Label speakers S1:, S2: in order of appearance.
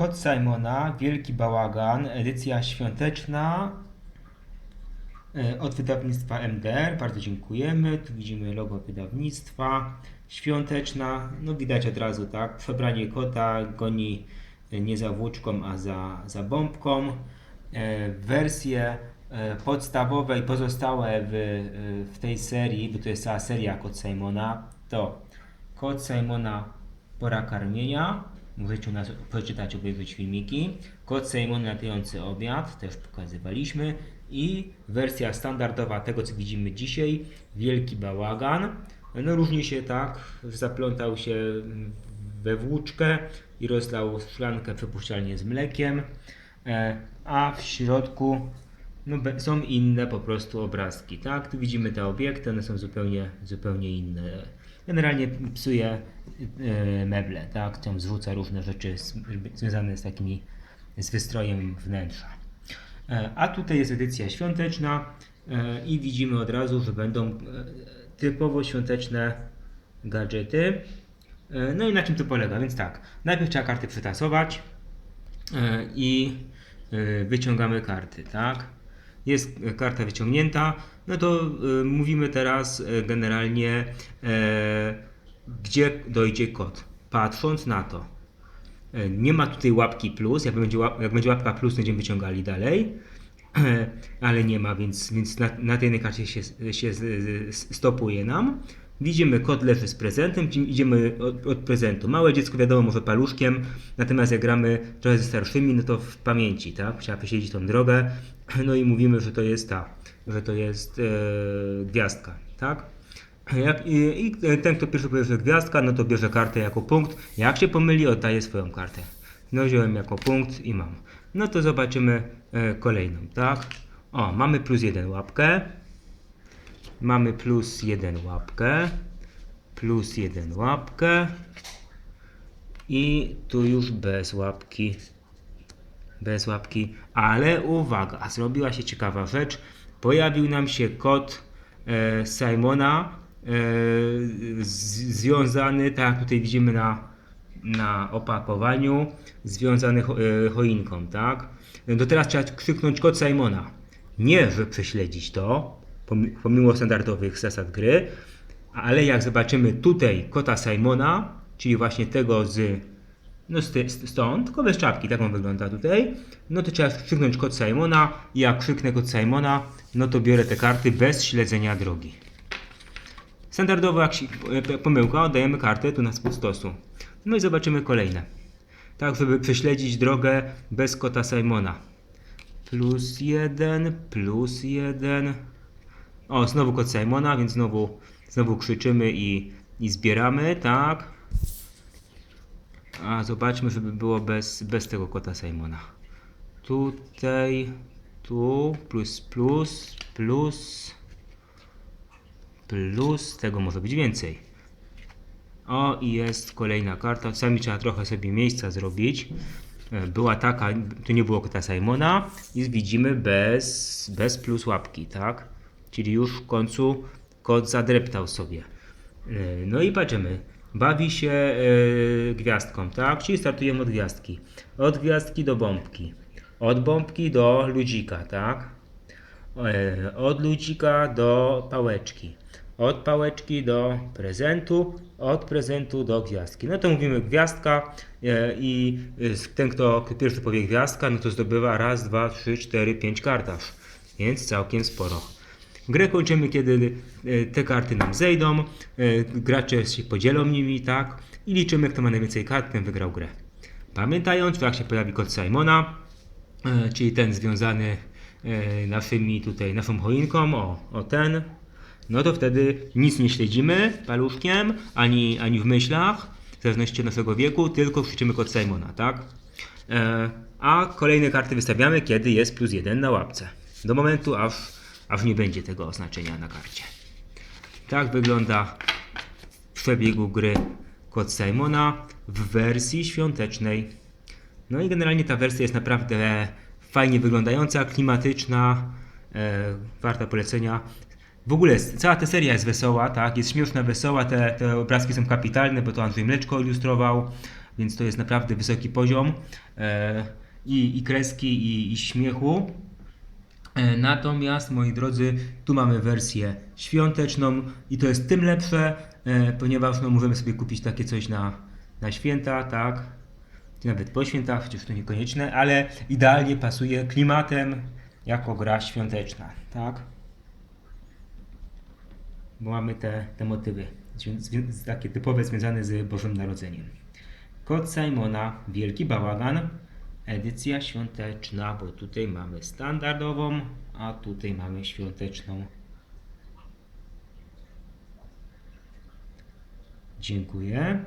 S1: Kot Simona, Wielki Bałagan, edycja świąteczna e, od wydawnictwa MDR. Bardzo dziękujemy. Tu widzimy logo wydawnictwa. Świąteczna, no widać od razu, tak? Przebranie kota goni e, nie za włóczką, a za, za bombką. E, Wersje podstawowe i pozostałe w, w tej serii, bo to jest cała seria Kot Simona, to Kot Simona Pora Karmienia. Możecie u nas przeczytać, obejrzeć filmiki. Kot Simon latający obiad, też pokazywaliśmy. I wersja standardowa tego, co widzimy dzisiaj, Wielki Bałagan. No różni się tak, zaplątał się we włóczkę i rozlał szklankę przepuszczalnie z mlekiem, e, a w środku no, są inne po prostu obrazki, tak? Tu widzimy te obiekty, one są zupełnie, zupełnie inne. Generalnie psuje e, meble, tak? Tam zrzuca różne rzeczy związane z takimi, z wystrojem wnętrza. E, A tutaj jest edycja świąteczna e, i widzimy od razu, że będą typowo świąteczne gadżety. No i na czym to polega? Więc tak, najpierw trzeba karty przetasować i wyciągamy karty, tak? Jest e, karta wyciągnięta, no to e, mówimy teraz e, generalnie, gdzie dojdzie kod. Patrząc na to, Nie ma tutaj łapki plus. Jak będzie, łap, jak będzie łapka plus, będziemy wyciągali dalej. Ale nie ma, więc, więc na, na tej karcie się, się stopuje nam. Widzimy kod leży z prezentem, idziemy od, od prezentu. Małe dziecko wiadomo może paluszkiem, natomiast jak gramy trochę ze starszymi, no to w pamięci, tak? Trzeba posiedzieć tą drogę, no i mówimy, że to jest ta, że to jest e, gwiazdka, tak? Jak, i, I ten, kto pierwszy powie, że gwiazdka, no to bierze kartę jako punkt. Jak się pomyli, oddaje swoją kartę. No wziąłem jako punkt i mam. No to zobaczymy e, kolejną, tak? O, mamy plus jeden łapkę. Mamy plus jeden łapkę. Plus jeden łapkę. I tu już bez łapki. Bez łapki. Ale uwaga, zrobiła się ciekawa rzecz. Pojawił nam się kod e, Simona e, związany, tak jak tutaj widzimy na, na opakowaniu, związany cho, e, choinką, tak? To teraz trzeba krzyknąć kod Simona. Nie, że prześledzić to, pomimo standardowych zasad gry, ale jak zobaczymy tutaj kota Simona, czyli właśnie tego z no st- st- stąd, tylko bez czapki, tak on wygląda tutaj. No to trzeba krzyknąć kod Simona jak krzyknę kod Simona, no to biorę te karty bez śledzenia drogi. Się, e, pomyłka, oddajemy kartę tu na spód stosu. No i zobaczymy kolejne. Tak, żeby prześledzić drogę bez kota Simona. Plus jeden, plus jeden. O, znowu kod Simona, więc znowu, znowu krzyczymy i, i zbieramy, tak. A zobaczmy, żeby było bez, bez tego kota Simona. Tutaj, tu, plus, plus, plus, plus, tego może być więcej. O, i jest kolejna karta. Sami trzeba trochę sobie miejsca zrobić. E, Była taka, tu nie było kota Simona i widzimy bez, bez plus łapki, tak? Czyli już w końcu kot zadreptał sobie. E, No i patrzymy. Bawi się e, gwiazdką, tak? Czyli startujemy od gwiazdki. Od gwiazdki do bombki. Od bombki do ludzika, tak? E, Od ludzika do pałeczki. Od pałeczki do prezentu. Od prezentu do gwiazdki. No to mówimy gwiazdka i ten, kto pierwszy powie gwiazdka, no to zdobywa raz, dwa, trzy, cztery, pięć kart aż. Więc całkiem sporo. Grę kończymy, kiedy e, te karty nam zejdą, e, gracze się podzielą nimi, tak? I liczymy, kto ma najwięcej kart, ten wygrał grę. Pamiętając, jak się pojawi kod Simona, e, czyli ten związany naszymi tutaj, naszą choinką, o, o ten, no to wtedy nic nie śledzimy paluszkiem, ani, ani w myślach, w zależności od naszego wieku, tylko krzyczymy kod Simona, tak? A kolejne karty wystawiamy, kiedy jest plus jeden na łapce. Do momentu, aż, aż nie będzie tego oznaczenia na karcie. Tak wygląda w przebiegu gry kod Simona w wersji świątecznej. No i generalnie ta wersja jest naprawdę fajnie wyglądająca, klimatyczna, e, warta polecenia. W ogóle cała ta seria jest wesoła, tak? Jest śmieszna, wesoła, te, te obrazki są kapitalne, bo to Andrzej Mleczko ilustrował. więc to jest naprawdę wysoki poziom e, i, i kreski, i, i śmiechu. E, Natomiast, moi drodzy, tu mamy wersję świąteczną i to jest tym lepsze, e, ponieważ no, możemy sobie kupić takie coś na, na święta, tak? Czy Nawet po świętach, chociaż to niekonieczne, ale idealnie pasuje klimatem jako gra świąteczna, tak? Bo mamy te, te motywy takie typowe związane z Bożym Narodzeniem. Kod Simona, Wielki Bałagan, edycja świąteczna, bo tutaj mamy standardową, a tutaj mamy świąteczną. Dziękuję.